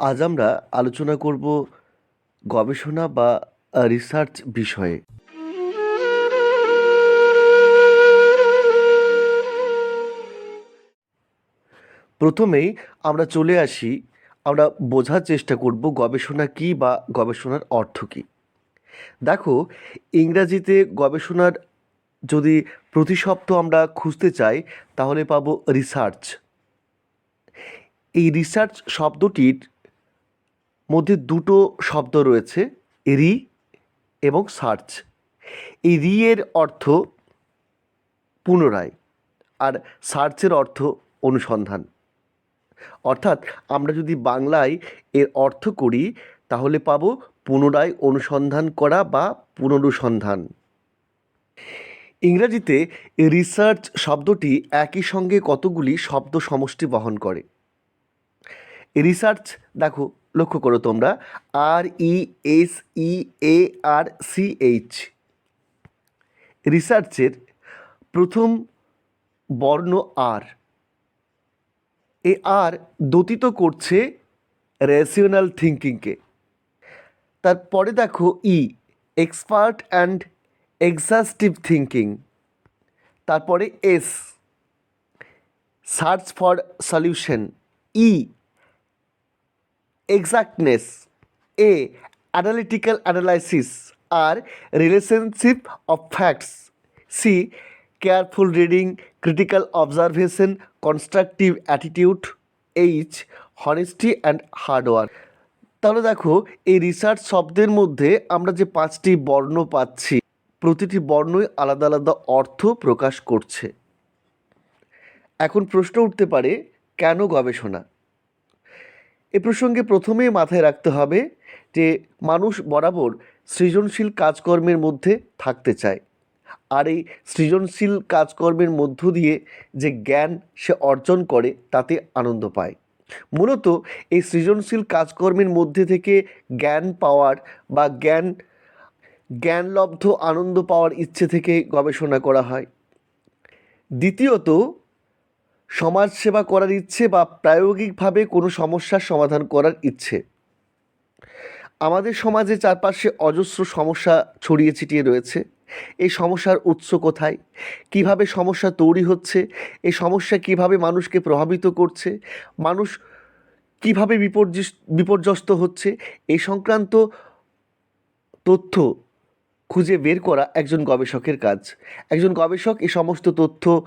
আজ আমরা আলোচনা করব গবেষণা বা রিসার্চ বিষয়ে। প্রথমেই আমরা চলে আসি, আমরা বোঝার চেষ্টা করব গবেষণা কী বা গবেষণার অর্থ কী। দেখো, ইংরাজিতে গবেষণার যদি প্রতিশব্দ আমরা খুঁজতে চাই, তাহলে পাবো রিসার্চ এই রিসার্চ শব্দটির মধ্যে দুটো শব্দ রয়েছে রি এবং সার্চ। এই রি এর অর্থ পুনরায় আর সার্চের অর্থ অনুসন্ধান। অর্থাৎ আমরা যদি বাংলায় এর অর্থ করি, তাহলে পাবো পুনরায় অনুসন্ধান করা বা পুনরুসন্ধান। ইংরাজিতে রিসার্চ শব্দটি একই সঙ্গে কতগুলি শব্দ সমষ্টি বহন করে? রিসার্চ, দেখো লক্ষ্য করো তোমরা R E S E A R C H রিসার্চের প্রথম বর্ণ আর এ আর দতিত করছে রেশনাল থিঙ্কিংকে তারপরে দেখো E expert and exhaustive thinking তারপরে S search for solution E exactness A analytical analysis R relationship of facts C careful reading critical observation constructive attitude H honesty and hard work তাহলে দেখো, এই research শব্দের মধ্যে আমরা যে পাঁচটি বর্ণ পাচ্ছি, প্রতিটি বর্ণই আলাদা আলাদা অর্থ প্রকাশ করছে। এখন প্রশ্ন উঠতে পারে, কেন গবেষণা? এ প্রসঙ্গে প্রথমেই মাথায় রাখতে হবে যে মানুষ বরাবর সৃজনশীল কাজকর্মের মধ্যে থাকতে চায়। আর এই সৃজনশীল কাজকর্মের মধ্য দিয়ে যে জ্ঞান সে অর্জন করে, তাতে আনন্দ পায়। মূলত এই সৃজনশীল কাজকর্মের মধ্যে থেকে জ্ঞান পাওয়ার বা জ্ঞান, জ্ঞানলব্ধ আনন্দ পাওয়ার ইচ্ছে থেকে গবেষণা করা হয়। দ্বিতীয়ত সমাজসেবা করার ইচ্ছে বা প্রায়োগিকভাবে কোনো সমস্যার সমাধান করার ইচ্ছে। আমাদের সমাজে চারপাশে অজস্র সমস্যা ছড়িয়ে ছিটিয়ে রয়েছে। এই সমস্যার উৎস কোথায়? কীভাবে সমস্যা তৈরি হচ্ছে? এই সমস্যা কীভাবে মানুষকে প্রভাবিত করছে? মানুষ কীভাবে বিপর্যস্ত বিপর্যস্ত হচ্ছে? এই সংক্রান্ত তথ্য খুঁজে বের করা একজন গবেষকের কাজ। একজন গবেষক এই সমস্ত তথ্য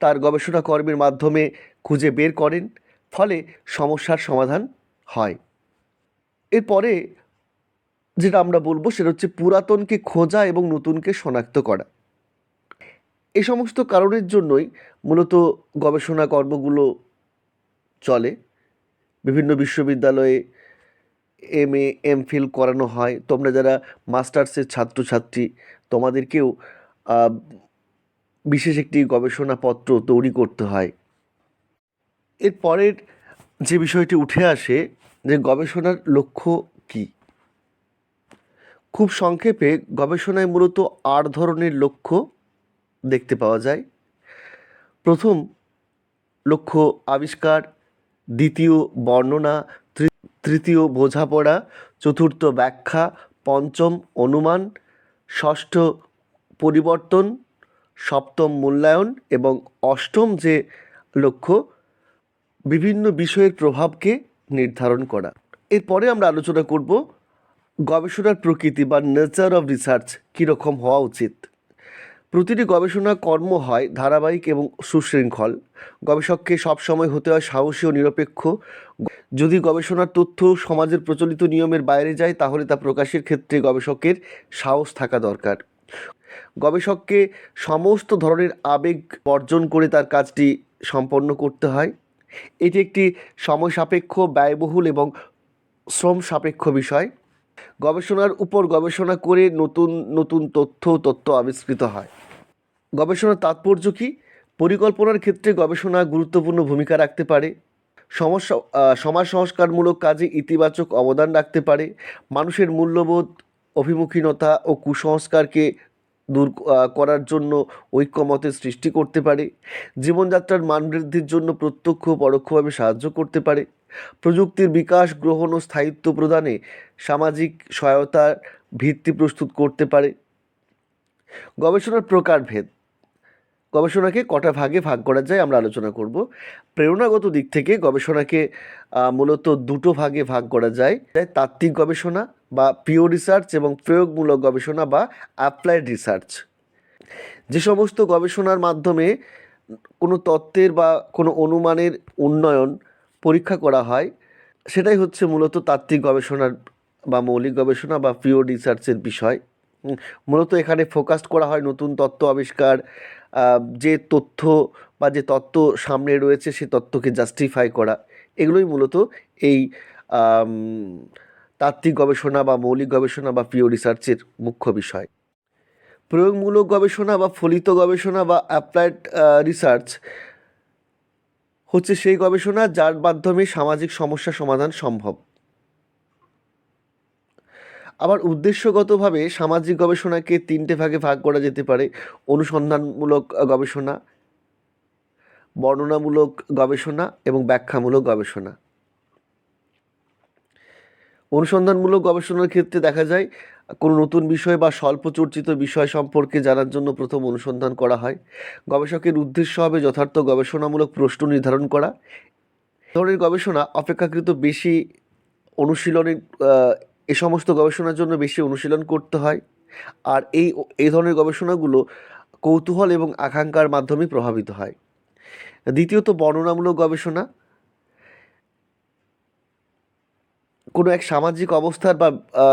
তার গবেষণা কর্মের মাধ্যমে খুঁজে বের করেন, ফলে সমস্যার সমাধান হয়। এরপরে যেটা আমরা বলব সেটা হচ্ছে পুরাতনকে খোঁজা এবং নতুনকে শনাক্ত করা। এই সমস্ত কারণের জন্যই মূলত গবেষণা কর্মগুলো চলে। বিভিন্ন বিশ্ববিদ্যালয়ে এম এ এম ফিল করানো হয়। তোমরা যারা মাস্টার্সের ছাত্রছাত্রী, তোমাদেরকেও বিশেষ একটি গবেষণাপত্র তৈরি করতে হয়। এর পরের যে বিষয়টি উঠে আসে যে গবেষণার লক্ষ্য কী? খুব সংক্ষেপে গবেষণায় মূলত আট ধরনের লক্ষ্য দেখতে পাওয়া যায়। প্রথম, লক্ষ্য আবিষ্কার, দ্বিতীয়, বর্ণনা তৃতীয়, বোঝাপড়া, চতুর্থ, ব্যাখ্যা, পঞ্চম, অনুমান, ষষ্ঠ, পরিবর্তন সপ্তম মূল্যায়ন এবং অষ্টম যে লক্ষ্য, বিভিন্ন বিষয়ের প্রভাবকে নির্ধারণ করা। এরপরে আমরা আলোচনা করব গবেষণার প্রকৃতি বা নেচার অফ রিসার্চ কীরকম হওয়া উচিত। প্রতিটি গবেষণা কর্ম হয় ধারাবাহিক এবং সুশৃঙ্খল। গবেষককে সবসময় হতে হয় সাহসী ও নিরপেক্ষ। যদি গবেষণার তথ্য সমাজের প্রচলিত নিয়মের বাইরে যায়, তাহলে তা প্রকাশের ক্ষেত্রে গবেষকের সাহস থাকা দরকার। গবেষককে সমস্ত ধরনের আবেগ বর্জন করে তার কাজটি সম্পন্ন করতে হয়। এটি একটি সময় সাপেক্ষ, ব্যয়বহুল এবং শ্রম সাপেক্ষ বিষয়। গবেষণার উপর গবেষণা করে নতুন নতুন তথ্য তথ্য আবিষ্কৃত হয়। গবেষণার তাৎপর্য কী? পরিকল্পনার ক্ষেত্রে গবেষণা গুরুত্বপূর্ণ ভূমিকা রাখতে পারে। সমস্যা সমাজ সংস্কারমূলক কাজে ইতিবাচক অবদান রাখতে পারে। মানুষের মূল্যবোধ, অভিমুখীনতা ও কুসংস্কারকে দূর করার জন্য ঐক্যমতের সৃষ্টি করতে পারে। জীবনযাত্রার মান বৃদ্ধির জন্য প্রত্যক্ষ পরোক্ষভাবে সাহায্য করতে পারে। প্রযুক্তির বিকাশ, গ্রহণ ও স্থায়িত্ব প্রদানে সামাজিক সহায়তার ভিত্তি প্রস্তুত করতে পারে। গবেষণার প্রকারভেদ গবেষণাকে কটা ভাগে ভাগ করা যায় আমরা আলোচনা করব। প্রেরণাগত দিক থেকে গবেষণাকে মূলত দুটো ভাগে ভাগ করা যায়। তাত্ত্বিক গবেষণা বা পিওর রিসার্চ এবং প্রয়োগমূলক গবেষণা বা অ্যাপ্লাইড রিসার্চ। যে সমস্ত গবেষণার মাধ্যমে কোনো তত্ত্বের বা কোনো অনুমানের উন্নয়ন পরীক্ষা করা হয়, সেটাই হচ্ছে মূলত তাত্ত্বিক গবেষণার বা মৌলিক গবেষণা বা পিওর রিসার্চের বিষয়। মূলত এখানে ফোকাস করা হয় নতুন তত্ত্ব আবিষ্কার যে তথ্য বা যে তত্ত্ব সামনে রয়েছে সে তত্ত্বকে জাস্টিফাই করা। এগুলোই মূলত এই তাত্ত্বিক গবেষণা বা মৌলিক গবেষণা বা পিওর রিসার্চের মুখ্য বিষয়। প্রয়োগমূলক গবেষণা বা ফলিত গবেষণা বা অ্যাপ্লাইড রিসার্চ হচ্ছে সেই গবেষণা যার মাধ্যমে সামাজিক সমস্যা সমাধান সম্ভব। আবার উদ্দেশ্যগতভাবে সামাজিক গবেষণাকে তিনটে ভাগে ভাগ করা যেতে পারে। অনুসন্ধানমূলক গবেষণা, বর্ণনামূলক গবেষণা এবং ব্যাখ্যামূলক গবেষণা। অনুসন্ধানমূলক গবেষণার ক্ষেত্রে দেখা যায়, কোনো নতুন বিষয় বা স্বল্প চর্চিত বিষয় সম্পর্কে জানার জন্য প্রথম অনুসন্ধান করা হয়। গবেষকের উদ্দেশ্য হবে যথার্থ গবেষণামূলক প্রশ্ন নির্ধারণ করা। ধরনের গবেষণা অপেক্ষাকৃত বেশি অনুশীলনের এ সমস্ত গবেষণার জন্য বেশি অনুশীলন করতে হয়। আর এই এই ধরনের গবেষণাগুলো কৌতূহল এবং আকাঙ্ক্ষার মাধ্যমে প্রভাবিত হয়। দ্বিতীয়ত, বর্ণনামূলক গবেষণা। কোনো এক সামাজিক অবস্থার বা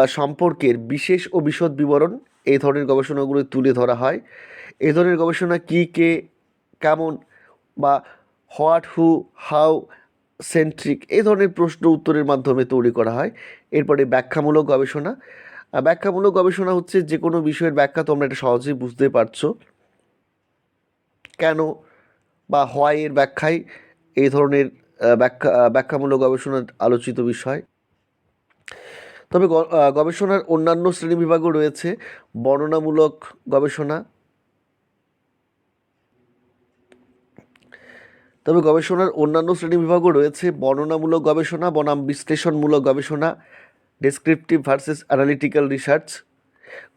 সম্পর্কের বিশেষ ও বিশদ বিবরণ এই ধরনের গবেষণাগুলো তুলে ধরা হয়। এই ধরনের গবেষণা কী, কে, কেমন বা হোয়াট, হু, হাউ সেন্ট্রিক এই ধরনের প্রশ্ন উত্তরের মাধ্যমে তৈরি করা হয়। এরপরে ব্যাখ্যামূলক গবেষণা। ব্যাখ্যামূলক গবেষণা হচ্ছে যে কোনো বিষয়ের ব্যাখ্যা তোমরা এটা সহজেই বুঝতে পারছ। কেন বা হয় এর ব্যাখ্যায় এই ধরনের ব্যাখ্যা ব্যাখ্যামূলক গবেষণার আলোচিত বিষয়। তবে গবেষণার অন্যান্য শ্রেণীবিভাগও রয়েছে। বর্ণনামূলক গবেষণা। তবে গবেষণার অন্যান্য শ্রেণীবিভাগও রয়েছে। বর্ণনামূলক গবেষণা, বনাম বিশ্লেষণমূলক গবেষণা ডেসক্রিপটিভ ভার্সেস অ্যানালিটিক্যাল রিসার্চ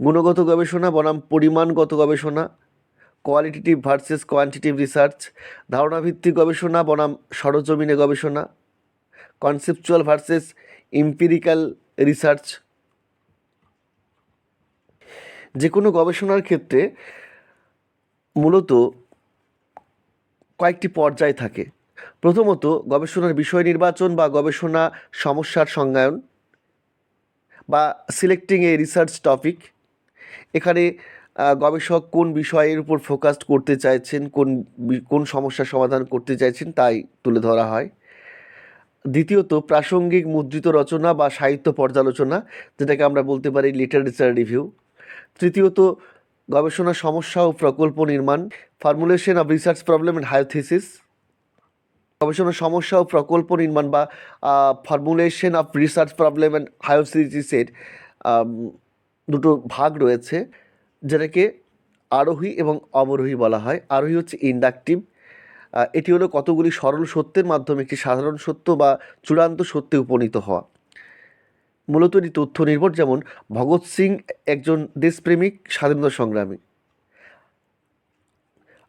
গুণগত গবেষণা, বনাম পরিমাণগত গবেষণা কোয়ালিটিটিভ ভার্সেস কোয়ান্টিটিভ রিসার্চ ধারণাভিত্তিক গবেষণা, বনাম সরজমিনে গবেষণা কনসেপচুয়াল ভার্সেস ইম্পিরিক্যাল রিসার্চ যে কোনো গবেষণার ক্ষেত্রে মূলত কয়েকটি পর্যায় থাকে। প্রথমত, গবেষণার বিষয় নির্বাচন বা গবেষণা সমস্যার সংজ্ঞায়ন বা সিলেক্টিং এ রিসার্চ টপিক এখানে গবেষক কোন বিষয়ের উপর ফোকাস করতে চাইছেন, কোন কোন সমস্যার সমাধান করতে চাইছেন, তাই তুলে ধরা হয়। দ্বিতীয়ত, প্রাসঙ্গিক মুদ্রিত রচনা বা সাহিত্য পর্যালোচনা, যেটাকে আমরা বলতে পারি লিটারেচার রিভিউ তৃতীয়ত, গবেষণা সমস্যা ও প্রকল্প নির্মাণ formulation of research problem and hypothesis গবেষণা সমস্যা ও প্রকল্প নির্মাণ বা formulation of research problem and হায়োসিসিসের দুটো ভাগ রয়েছে, যেটাকে আরোহী এবং অবরোহী বলা হয়। আরোহী হচ্ছে ইন্ডাকটিভ এটি হলো কতগুলি সরল সত্যের মাধ্যমে একটি সাধারণ সত্য বা চূড়ান্ত সত্যে উপনীত হওয়া। মূলত এটি তথ্য নির্ভর, যেমন ভগৎ সিং একজন দেশপ্রেমিক, স্বাধীনতা সংগ্রামী।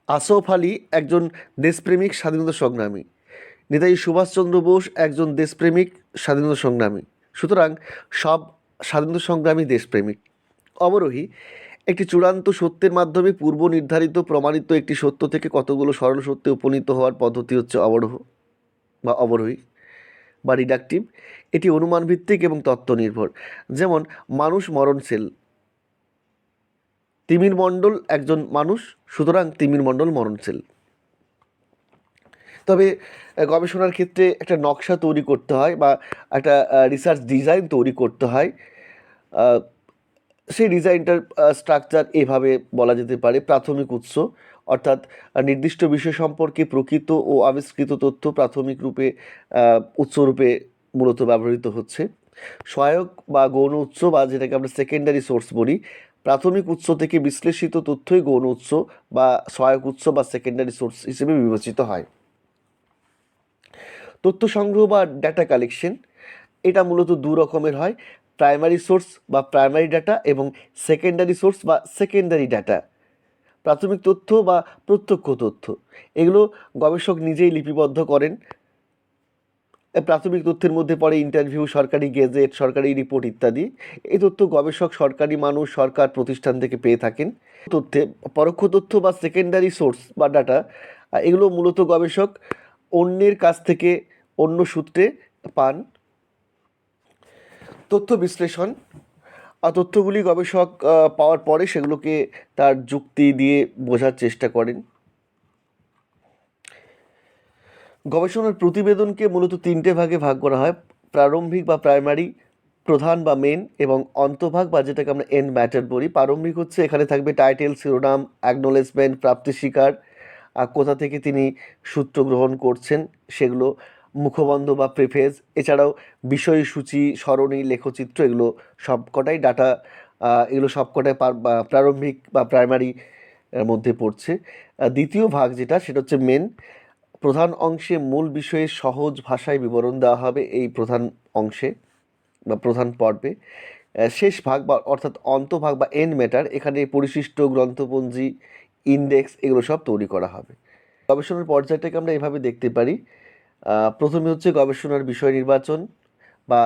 আসফ আলী একজন দেশপ্রেমিক, স্বাধীনতা সংগ্রামী। নেতাজি সুভাষচন্দ্র বোস একজন দেশপ্রেমিক, স্বাধীনতা সংগ্রামী। সুতরাং সব স্বাধীনতা সংগ্রামী দেশপ্রেমিক। অবরোহী একটি চূড়ান্ত সত্যের মাধ্যমে পূর্ব নির্ধারিত প্রমাণিত একটি সত্য থেকে কতগুলো সরল সত্যে উপনীত হওয়ার পদ্ধতি হচ্ছে অবরোহ বা অবরোহী বা রিডাকটিভ। এটি অনুমান ভিত্তিক এবং তত্ত্ব নির্ভর যেমন, মানুষ মরণশীল। তিমির মণ্ডল একজন মানুষ, সুতরাং তিমির মণ্ডল মরণশীল। তবে গবেষণার ক্ষেত্রে একটা নকশা তৈরি করতে হয় বা একটা রিসার্চ ডিজাইন তৈরি করতে হয়। সেই ডিজাইনটার স্ট্রাকচার এভাবে বলা যেতে পারে, প্রাথমিক উৎস। অর্থাৎ নির্দিষ্ট বিষয় সম্পর্কে প্রকৃত ও আবিষ্কৃত তথ্য প্রাথমিক রূপে উৎসরূপে মূলত ব্যবহৃত হচ্ছে। সহায়ক বা গৌণ উৎস বা যেটাকে আমরা সেকেন্ডারি সোর্স বলি, প্রাথমিক উৎস থেকে বিশ্লেষিত তথ্যই গৌণ উৎস বা সহায়ক উৎস বা সেকেন্ডারি সোর্স হিসেবে বিবেচিত হয়। তথ্য সংগ্রহ বা ডাটা কালেকশন এটা মূলত দু রকমের হয়। প্রাইমারি সোর্স বা প্রাইমারি ডাটা এবং সেকেন্ডারি সোর্স বা সেকেন্ডারি ডাটা প্রাথমিক তথ্য বা প্রত্যক্ষ তথ্য। এগুলো গবেষক নিজেই লিপিবদ্ধ করেন। প্রাথমিক তথ্যের মধ্যে পড়ে ইন্টারভিউ সরকারি গেজেট সরকারি রিপোর্ট ইত্যাদি। এই তথ্য গবেষক, সরকারি মানুষ, সরকার প্রতিষ্ঠান থেকে পেয়ে থাকেন। তথ্যে পরোক্ষ তথ্য বা সেকেন্ডারি সোর্স বা ডাটা এগুলো মূলত গবেষক অন্যের কাছ থেকে অন্য সূত্রে পান। তথ্য বিশ্লেষণ, আর তথ্যগুলি গবেষক পাওয়ার পরে সেগুলোকে তার যুক্তি দিয়ে বোঝার চেষ্টা করেন। গবেষণার প্রতিবেদনকে মূলত তিনটে ভাগে ভাগ করা হয়, প্রারম্ভিক বা প্রাইমারি, প্রধান বা মেন এবং অন্তভাগ বা যেটাকে আমরা এন্ড ম্যাটার বলি। প্রারম্ভিক হচ্ছে এখানে থাকবে টাইটেল শিরোনাম অ্যাকনোলেজমেন্ট প্রাপ্তি স্বীকার কোথা থেকে তিনি সূত্র গ্রহণ করছেন সেগুলো মুখবন্ধ বা প্রেফেজ এছাড়াও বিষয়সূচি সরণি, লেখচিত্র, এগুলো সবকটাই ডাটা এগুলো সবকটাই প্রারম্ভিক বা প্রাইমারি মধ্যে পড়ছে। দ্বিতীয় ভাগ যেটা, সেটা হচ্ছে মেন প্রধান অংশে মূল বিষয়ে সহজ ভাষায় বিবরণ দেওয়া হবে এই প্রধান অংশে বা প্রধান পর্বে। শেষ ভাগ বা অর্থাৎ অন্তভাগ বা এন্ড ম্যাটার এখানে পরিশিষ্ট, গ্রন্থপঞ্জি ইন্ডেক্স এগুলো সব তৈরি করা হবে। গবেষণার পর্যায়টাকে আমরা এভাবে দেখতে পারি। প্রথমে হচ্ছে গবেষণার বিষয় নির্বাচন বা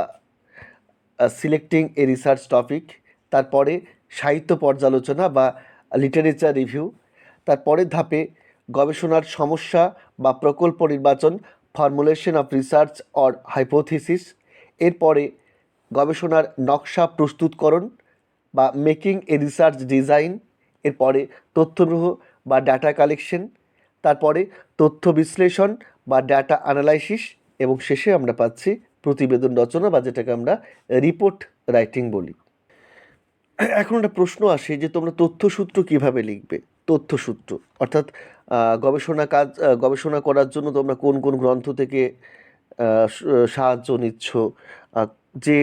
সিলেক্টিং এ রিসার্চ টপিক তারপরে সাহিত্য পর্যালোচনা বা লিটারেচার রিভিউ তারপরের ধাপে গবেষণার সমস্যা বা প্রকল্প নির্বাচন formulation of research or hypothesis এরপরে গবেষণার নকশা প্রস্তুতকরণ বা মেকিং এ রিসার্চ ডিজাইন এরপরে তথ্যগ্রহ বা ডাটা কালেকশন তারপরে তথ্য বিশ্লেষণ বা ডাটা অ্যানালাইসিস এবং শেষে আমরা পাচ্ছি প্রতিবেদন রচনা বা যেটাকে আমরা রিপোর্ট রাইটিং বলি। এখন একটা প্রশ্ন আসে যে তোমরা তথ্যসূত্র কীভাবে লিখবে? তথ্যসূত্র, অর্থাৎ গবেষণা কাজ গবেষণা করার জন্য তোমরা কোন কোন গ্রন্থ থেকে সাহায্য নিচ্ছ? যে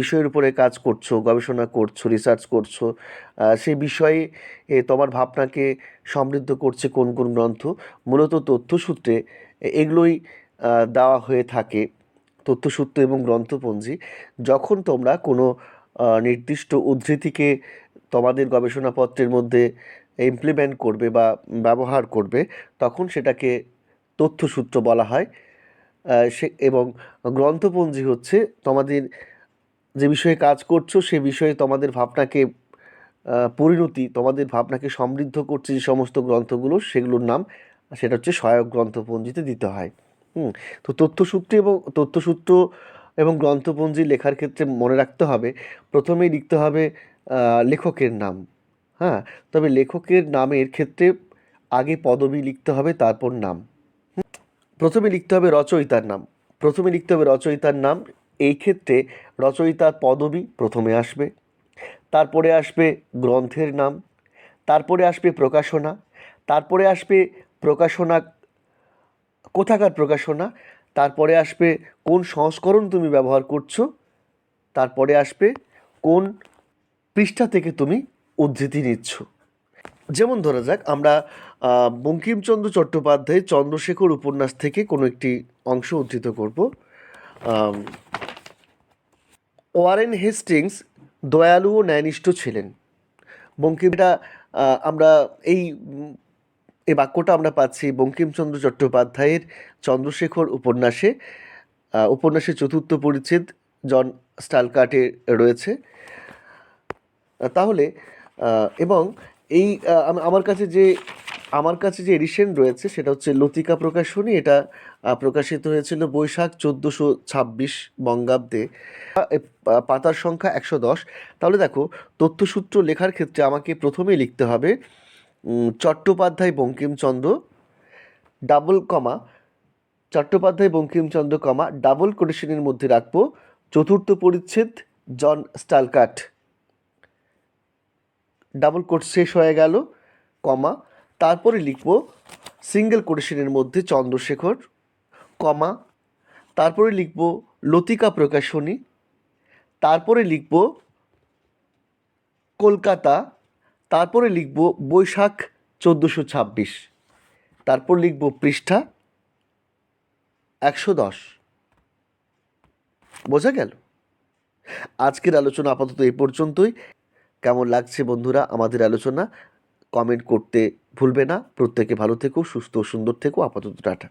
বিষয়ের উপরে কাজ করছ, গবেষণা করছ রিসার্চ করছ সেই বিষয়ে তোমার ভাবনাকে সমৃদ্ধ করছে কোন কোন গ্রন্থ? মূলত তথ্যসূত্রে এগুলোই দেওয়া হয়ে থাকে তথ্যসূত্র এবং গ্রন্থপঞ্জি। যখন তোমরা কোনো নির্দিষ্ট উদ্ধৃতিকে তোমাদের গবেষণাপত্রের মধ্যে ইমপ্লিমেন্ট করবে বা ব্যবহার করবে, তখন সেটাকে তথ্যসূত্র বলা হয়। সে এবং গ্রন্থপঞ্জি হচ্ছে তোমাদের যে বিষয়ে কাজ করছ, সে বিষয়ে তোমাদের ভাবনাকে পরিণতি, তোমাদের ভাবনাকে সমৃদ্ধ করছে যে সমস্ত গ্রন্থগুলো, সেগুলোর নাম, সেটা হচ্ছে সহায়ক গ্রন্থপঞ্জিতে দিতে হয়। হুম, তো তথ্যসূত্র এবং তথ্যসূত্র এবং গ্রন্থপঞ্জি লেখার ক্ষেত্রে মনে রাখতে হবে, প্রথমেই লিখতে হবে লেখকের নাম। হ্যাঁ তবে লেখকের নামের ক্ষেত্রে আগে পদবি লিখতে হবে, তারপর নাম। প্রথমে লিখতে হবে রচয়িতার নাম। প্রথমে লিখতে হবে রচয়িতার নাম। এই ক্ষেত্রে রচয়িতার পদবি প্রথমে আসবে। তারপরে আসবে গ্রন্থের নাম। তারপরে আসবে প্রকাশনা। তারপরে আসবে প্রকাশনা, কোথাকার প্রকাশনা? তারপরে আসবে কোন সংস্করণ তুমি ব্যবহার করছ? তারপরে আসবে কোন পৃষ্ঠা থেকে তুমি উদ্ধৃতি নিচ্ছ। যেমন ধরা যাক, আমরা বঙ্কিমচন্দ্র চট্টোপাধ্যায়ের চন্দ্রশেখর উপন্যাস থেকে কোনো একটি অংশ উদ্ধৃত করব। ওয়ারেন হেস্টিংস দয়ালু ও ন্যায়নিষ্ঠ ছিলেন। বঙ্কিমটা আমরা এই এই বাক্যটা আমরা পাচ্ছি বঙ্কিমচন্দ্র চট্টোপাধ্যায়ের চন্দ্রশেখর উপন্যাসে। উপন্যাসের চতুর্থ পরিচ্ছেদ জন স্টালকাটে রয়েছে। তাহলে এবং এই আমার কাছে যে, আমার কাছে যে এডিশন রয়েছে সেটা হচ্ছে লতিকা প্রকাশনী এটা প্রকাশিত হয়েছিল বৈশাখ চোদ্দোশো ছাব্বিশ বঙ্গাব্দে। পাতার সংখ্যা একশো দশ। তাহলে দেখো, তথ্যসূত্র লেখার ক্ষেত্রে আমাকে প্রথমেই লিখতে হবে Chattopadhyay Bankimchandra double comma Chattopadhyay Bankimchandra comma double কোটেশনের মধ্যে রাখব, চতুর্থ পরিচ্ছেদ, জন স্টালকাট ডাবল কোট শেষ হয়ে গেল, কমা। তারপরে লিখব, সিঙ্গেল কোটেশনের মধ্যে চন্দ্রশেখর, কমা। তারপরে লিখব, লতিকা প্রকাশনী তারপরে লিখব, কলকাতা। তারপরে লিখব, বৈশাখ চোদ্দোশো ছাব্বিশ। তারপর লিখব, পৃষ্ঠা একশো দশ। বোঝা গেল? আজকের আলোচনা আপাতত এই পর্যন্তই। কেমন লাগছে বন্ধুরা আমাদের আলোচনা? কমেন্ট করতে ভুলবে না। প্রত্যেকে ভালো থেকো, সুস্থ ও সুন্দর থেকো। আপাতত টাটা।